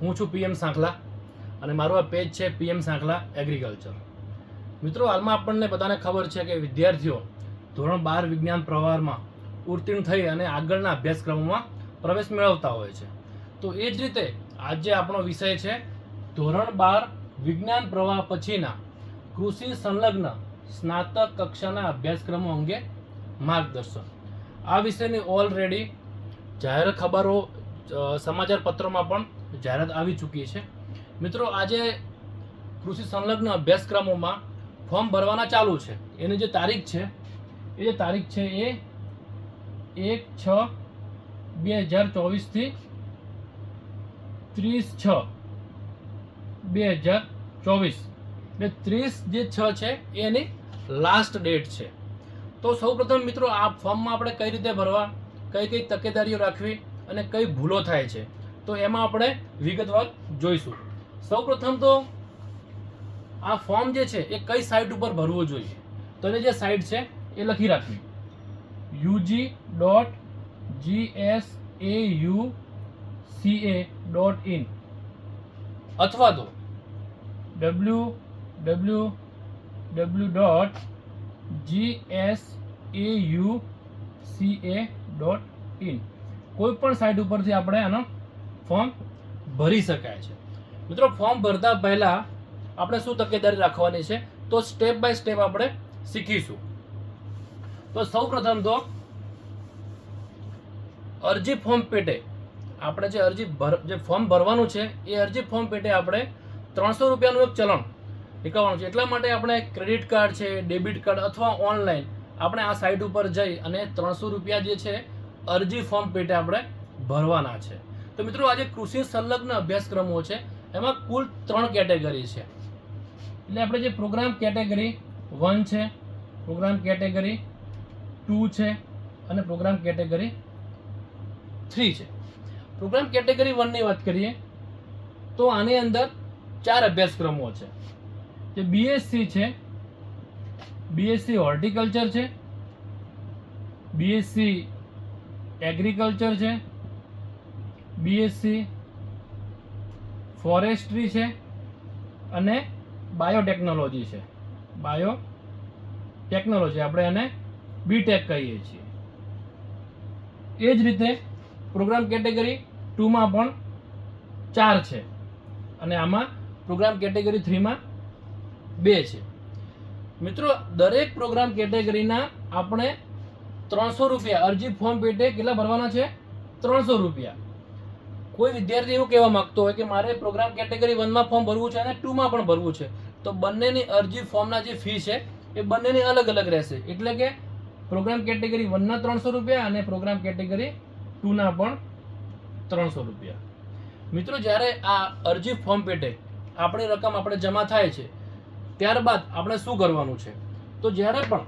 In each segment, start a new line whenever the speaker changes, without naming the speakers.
હું છું પીએમ સાંખલા અને મારું આ પેજ છે પીએમ સાંખલા એગ્રીકલ્ચર મિત્રો, હાલમાં આપણને બધાને ખબર છે કે વિદ્યાર્થીઓ ધોરણ બાર વિજ્ઞાન પ્રવાહમાં ઉત્તીર્ણ થઈ અને આગળના અભ્યાસક્રમોમાં પ્રવેશ મેળવતા હોય છે. તો એ જ રીતે આજે આપણો વિષય છે ધોરણ બાર વિજ્ઞાન પ્રવાહ પછીના કૃષિ સંલગ્ન સ્નાતક કક્ષાના અભ્યાસક્રમો અંગે માર્ગદર્શન. આ વિષયની ઓલરેડી જાહેર ખબરો સમાચાર પત્રોમાં પણ જાહેરાત આવી ચૂકી છે. મિત્રો, આજે કૃષિ સંલગ્ન અભ્યાસક્રમોમાં ફોર્મ ભરવાના ચાલુ છે. એની જે તારીખ છે, એ જે તારીખ છે એ એક છ બે હજાર ચોવીસથી ત્રીસ છ બે હજાર ચોવીસ. એટલે ત્રીસ જે છ છે, એ એની લાસ્ટ ડેટ છે. તો સૌપ્રથમ મિત્રો, આ ફોર્મમાં આપણે કઈ રીતે ભરવા, કઈ કઈ તકેદારીઓ રાખવી અને કઈ ભૂલો થાય છે? તો એમાં આપણે વિગતવાર જોઈશું. સૌપ્રથમ તો આ ફોર્મ જે છે, એ કઈ સાઇટ ઉપર ભરવું જોઈએ? તો એની જે સાઇટ છે, એ લખી રાખવી. UG dot G S A U C A dot in અથવા તો W W W dot G S A U C A dot in કોઈ પણ સાઇટ ઉપરથી આપણે આનો ફોર્મ ભરી શકાય છે. મિત્રો ફોર્મ ભરતા પહેલાં આપણે શું તકેદારી રાખવાની છે? તો સ્ટેપ બાય સ્ટેપ આપણે શીખીશું. તો સૌ પ્રથમ તો અરજી ફોર્મ પેટે આપણે જે અરજી ભર, જે ફોર્મ ભરવાનું છે, એ અરજી ફોર્મ પેટે આપણે ત્રણસો રૂપિયાનું એક ચલણ નીકળવાનું છે. એટલા માટે આપણે ક્રેડિટ કાર્ડ છે ડેબિટ કાર્ડ અથવા ઓનલાઈન આપણે આ સાઇટ ઉપર જઈ અને ત્રણસો રૂપિયા જે છે, અરજી ફોર્મ પેટે આપણે ભરવાના છે. તો મિત્રો આજે કૃષિ સંલગ્ન અભ્યાસક્રમો છે. એમાં કુલ ત્રણ કેટેગરી છે. એટલે આપણે જે પ્રોગ્રામ કેટેગરી વન છે, પ્રોગ્રામ કેટેગરી ટુ છે અને પ્રોગ્રામ કેટેગરી થ્રી છે. પ્રોગ્રામ કેટેગરી વનની વાત કરીએ તો આની અંદર ચાર અભ્યાસક્રમો છે. જે બીએસસી છે બીએસસી હોર્ટિકલ્ચર છે બીએસસી એગ્રીકલ્ચર છે બીએસસી ફોરેસ્ટ્રી છે અને બાયોટેકનોલોજી છે. બાયો ટેકનોલોજી આપણે એને બીટેક કહીએ છીએ. એ જ રીતે પ્રોગ્રામ કેટેગરી ટુમાં પણ ચાર છે અને આમાં પ્રોગ્રામ કેટેગરી થ્રીમાં બે છે. મિત્રો, દરેક પ્રોગ્રામ કેટેગરીના આપણે ત્રણસો રૂપિયા અરજી ફોર્મ પેટે કેટલા ભરવાના છે? ત્રણસો રૂપિયા. કોઈ વિદ્યાર્થી એવું કહેવા માંગતો હોય કે મારે પ્રોગ્રામ કેટેગરી વનમાં ફોર્મ ભરવું છે અને ટુમાં પણ ભરવું છે, તો બંનેની અરજી ફોર્મના જે ફી છે, એ બંનેની અલગ અલગ રહેશે. એટલે કે પ્રોગ્રામ કેટેગરી વનના ત્રણસો રૂપિયા અને પ્રોગ્રામ કેટેગરી ટુના પણ ત્રણસો રૂપિયા. મિત્રો, જ્યારે આ અરજી ફોર્મ પેટે આપણી રકમ આપણે જમા થાય છે, ત્યારબાદ આપણે શું કરવાનું છે? તો જ્યારે પણ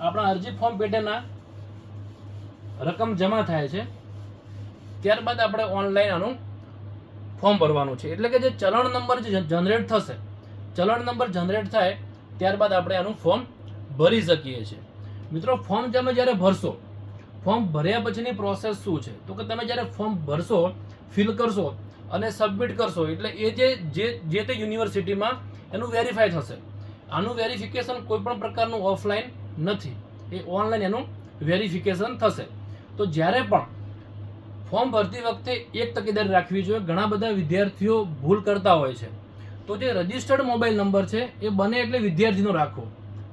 આપણા અરજી ફોર્મ પેટેના રકમ જમા થાય છે ત્યારબાદ આપણે ઓનલાઈન આનું ફોર્મ ભરવાનું છે. એટલે કે જે ચલણ નંબર જે જનરેટ થશે, ચલણ નંબર જનરેટ થાય, ત્યારબાદ આપણે આનું ફોર્મ ભરી શકીએ છીએ. મિત્રો ફોર્મ તમે જ્યારે ભરશો ફોર્મ ભર્યા પછીની પ્રોસેસ શું છે? તો કે તમે જ્યારે ફોર્મ ભરશો ફિલ કરશો અને સબમિટ કરશો, એટલે એ જે જે જે તે યુનિવર્સિટીમાં એનું વેરીફાઈ થશે. આનું વેરિફિકેશન કોઈ પણ પ્રકારનું ઓફલાઈન નથી. એ ઓનલાઈન એનું વેરિફિકેશન થશે. તો જ્યારે પણ ફોર્મ ભરતી વખતે એક તકેદારી રાખવી જોઈએ. ઘણા બધા વિદ્યાર્થીઓ ભૂલ કરતા હોય છે. તો જે રજિસ્ટર્ડ મોબાઈલ નંબર છે, એ બને એટલે વિદ્યાર્થીનો રાખવો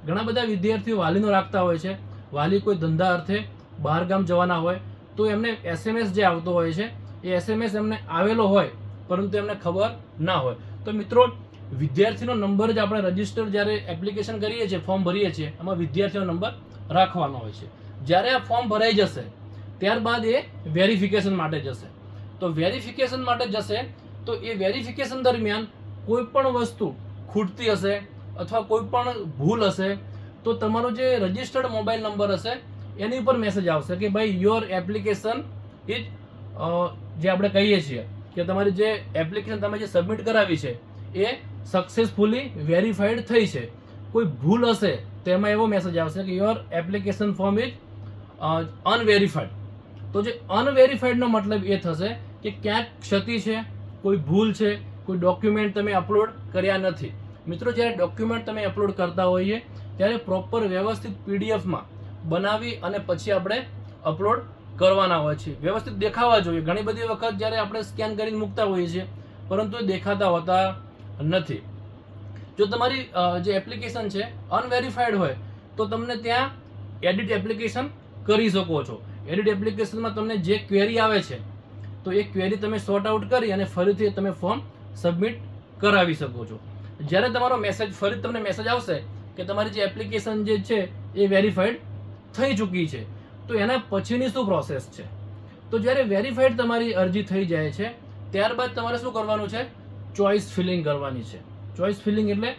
ઘણા બધા વિદ્યાર્થીઓ વાલીનો રાખતા હોય છે. વાલી કોઈ ધંધા અર્થે બહાર ગામ જવાના હોય, તો એમને એસએમએસ જે આવતો હોય છે, એ એસએમએસ એમને આવેલો હોય, પરંતુ એમને ખબર ના હોય. તો મિત્રો, વિદ્યાર્થીનો નંબર જ આપણે રજિસ્ટર જ્યારે એપ્લિકેશન કરીએ છીએ, ફોર્મ ભરીએ છીએ, એમાં વિદ્યાર્થીનો નંબર રાખવાનો હોય છે. જ્યારે આ ફોર્મ ભરાઈ જશે ત્યારબાદ એ વેરિફિકેશન માટે જશે. તો વેરિફિકેશન માટે જશે તો એ વેરિફિકેશન દરમિયાન કોઈ પણ વસ્તુ ખૂટતી હશે અથવા કોઈ પણ ભૂલ હશે, તો તમારો જે રજિસ્ટર્ડ મોબાઈલ નંબર હશે, એની ઉપર મેસેજ આવશે કે ભાઈ યોર એપ્લિકેશન ઇઝ જે આપણે કહીએ છીએ કે તમારી જે એપ્લિકેશન તમે જે સબમિટ કરાવી છે, એ સક્સેસફુલી વેરીફાઈડ થઈ છે. કોઈ ભૂલ હશે, તેમાં એવો મેસેજ આવશે કે your application form is unverified તો જે અનવેરીફાઈડનો મતલબ એ થશે કે ક્યાંક ક્ષતિ છે, કોઈ ભૂલ છે, કોઈ ડોક્યુમેન્ટ તમે અપલોડ કર્યા નથી. મિત્રો, જ્યારે ડોક્યુમેન્ટ તમે અપલોડ કરતા હોઈએ, ત્યારે પ્રોપર વ્યવસ્થિત પીડીએફમાં બનાવી અને પછી આપણે અપલોડ કરવાના હોય છે. વ્યવસ્થિત દેખાવા જોઈએ. ઘણી બધી વખત જ્યારે આપણે સ્કેન કરીને મૂકતા હોઈએ છીએ, પરંતુ એ દેખાતા હોતા નથી. જો તમારી જે એપ્લિકેશન છે અનવેરીફાઈડ હોય, તો તમને ત્યાં એડિટ એપ્લિકેશન કરી શકો છો. એડિટ એપ્લિકેશનમાં તમને જે ક્વેરી આવે છે, તો એ ક્વેરી તમે સોર્ટ આઉટ કરી અને ફરીથી તમે ફોર્મ સબમિટ કરાવી શકો છો. જ્યારે તમારો મેસેજ ફરી તમને મેસેજ આવશે કે તમારી જે એપ્લિકેશન જે છે એ વેરીફાઈડ થઈ ચૂકી છે. તો એના પછીની શું પ્રોસેસ છે? તો જ્યારે વેરીફાઈડ તમારી અરજી થઈ જાય છે, ત્યારબાદ તમારે શું કરવાનું છે? ચોઇસ ફિલિંગ કરવાની છે. ચોઇસ ફિલિંગ એટલે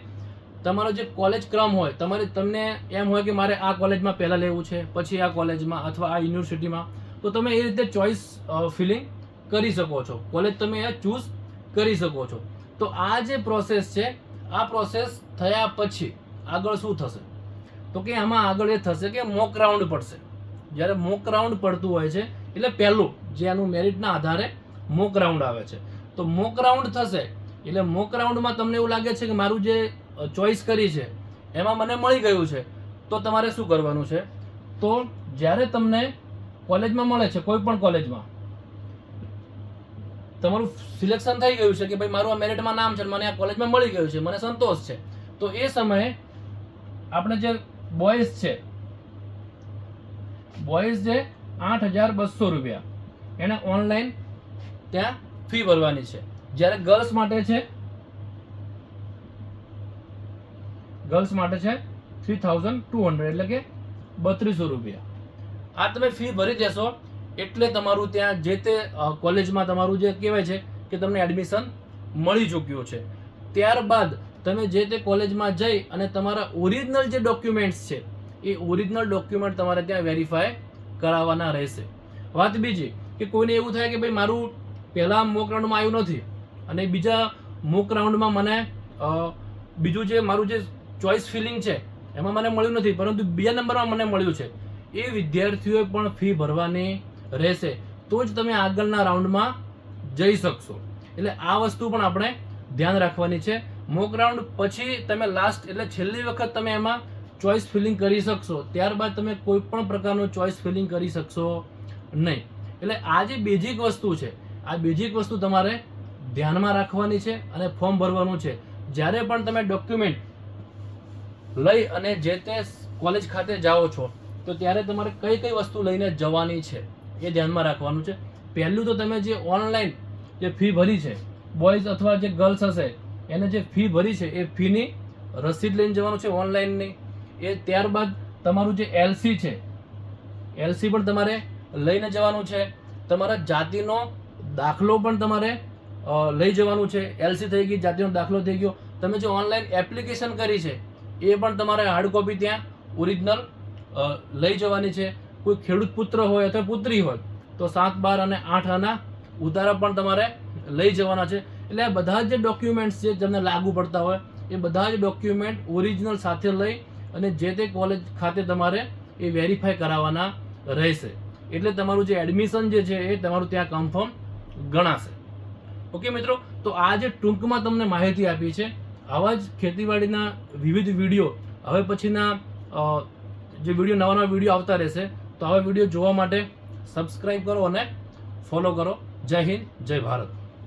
તમારો જે કોલેજ ક્રમ હોય, તમારે તમને એમ હોય કે મારે આ કોલેજમાં પહેલાં લેવું છે, પછી આ કોલેજમાં અથવા આ યુનિવર્સિટીમાં તો તમે એ રીતે ચોઇસ ફિલિંગ કરી શકો છો. કોલેજ તમે એ ચૂઝ કરી શકો છો. તો આ જે પ્રોસેસ છે, આ પ્રોસેસ થયા પછી આગળ શું થશે? તો કે આમાં આગળ એ થશે કે મોક રાઉન્ડ પડશે. જ્યારે મોક રાઉન્ડ પડતું હોય છે, એટલે પહેલું જે આનું મેરિટના આધારે મોક રાઉન્ડ આવે છે. તો મોક રાઉન્ડ થશે, એટલે મોક રાઉન્ડમાં તમને એવું લાગે છે કે મારું જે ચોઈસ કરી છે, એમાં મને મળી ગયું છે. તો તમારે શું કરવાનું છે? તો જ્યારે તમને કોલેજમાં મળે છે, કોઈ પણ કોલેજમાં, તમારું સિલેક્શન થઈ ગયું છે કે ભાઈ મારું આ મેરિટમાં નામ છે મને આ કોલેજમાં મળી ગયું છે, મને સંતોષ છે. તો એ સમયે આપણે જે બોયઝ છે બોયઝ જે આઠ હજાર બસો રૂપિયા, એને ઓનલાઈન ત્યાં ફી ભરવાની છે. જ્યારે ગર્લ્સ માટે છે ગર્લ્સ માટે છે થ્રી થાઉઝન્ડ ટુ હંડ્રેડ એટલે કે બત્રીસો રૂપિયા. આ તમે ફી ભરી દેશો એટલે તમારું ત્યાં જે તે કોલેજમાં તમારું જે કહેવાય છે કે તમને એડમિશન મળી ચૂક્યું છે. ત્યારબાદ તમે જે તે કોલેજમાં જઈ અને તમારા ઓરિજિનલ જે ડોક્યુમેન્ટ્સ છે, એ ઓરિજિનલ ડોક્યુમેન્ટ તમારે ત્યાં વેરીફાય કરાવવાના રહેશે. વાત બીજી કે કોઈને એવું થાય કે ભાઈ મારું પહેલાં મોક રાઉન્ડમાં આવ્યું નથી અને બીજા મોક રાઉન્ડમાં મને બીજું જે મારું જે ચોઇસ ફિલિંગ છે, એમાં મને મળ્યું નથી, પરંતુ બીજા નંબરમાં મને મળ્યું છે. એ વિદ્યાર્થીઓએ પણ ફી ભરવાની રહેશે, તો જ તમે આગળના રાઉન્ડમાં જઈ શકશો. એટલે આ વસ્તુ પણ આપણે ધ્યાન રાખવાની છે. મોક રાઉન્ડ પછી તમે લાસ્ટ એટલે છેલ્લી વખત તમે એમાં ચોઇસ ફિલિંગ કરી શકશો. ત્યારબાદ તમે કોઈ પણ પ્રકારનું ચોઇસ ફિલિંગ કરી શકશો નહીં. એટલે આ જે બેઝિક વસ્તુ છે, આ બેઝિક વસ્તુ તમારે ધ્યાનમાં રાખવાની છે અને ફોર્મ ભરવાનું છે. જ્યારે પણ તમે ડોક્યુમેન્ટ લઈ અને જે તે કોલેજ ખાતે જાઓ છો, તો ત્યારે તમારે કઈ કઈ વસ્તુ લઈને જવાની છે એ ધ્યાનમાં રાખવાનું છે. પહેલું તો તમે જે ઓનલાઈન જે ફી ભરી છે બોયઝ અથવા જે ગર્લ્સ હશે, એને જે ફી ભરી છે, એ ફીની રસીદ લઈને જવાનું છે ઓનલાઈનની એ ત્યારબાદ તમારું જે એલસી છે એલસી પણ તમારે લઈને જવાનું છે. તમારા જાતિનો દાખલો પણ તમારે લઈ જવાનું છે. એલસી થઈ ગઈ, જાતિનો દાખલો થઈ ગયો. તમે જે ઓનલાઈન એપ્લિકેશન કરી છે એ પણ તમારે હાર્ડ કોપી ત્યાં ઓરિજિનલ લઈ જવાની છે. કોઈ ખેડૂત પુત્ર હોય અથવા પુત્રી હોય, તો સાત, બાર અને આઠ આના ઉતારા પણ તમારે લઈ જવાના છે. એટલે આ બધા જ ડોક્યુમેન્ટ્સ છે જેમને લાગુ પડતા હોય, એ બધા જ ડોક્યુમેન્ટ ઓરિજિનલ સાથે લઈ અને જે તે કોલેજ ખાતે તમારે એ વેરીફાઈ કરાવવાના રહેશે. એટલે તમારું જે એડમિશન જે છે એ તમારું ત્યાં કન્ફર્મ ગણાશે. ઓકે મિત્રો, તો આ જે ટૂંકમાં તમને માહિતી આપી છે આવા જ ખેતીવાડીના વિવિધ વીડિયો, હવે પછીના જે વીડિયો, નવા નવા વીડિયો આવતા રહેશે, તો આવા વીડિયો જોવા માટે સબસ્ક્રાઈબ કરો અને ફોલો કરો. જય હિન્દ, જય ભારત.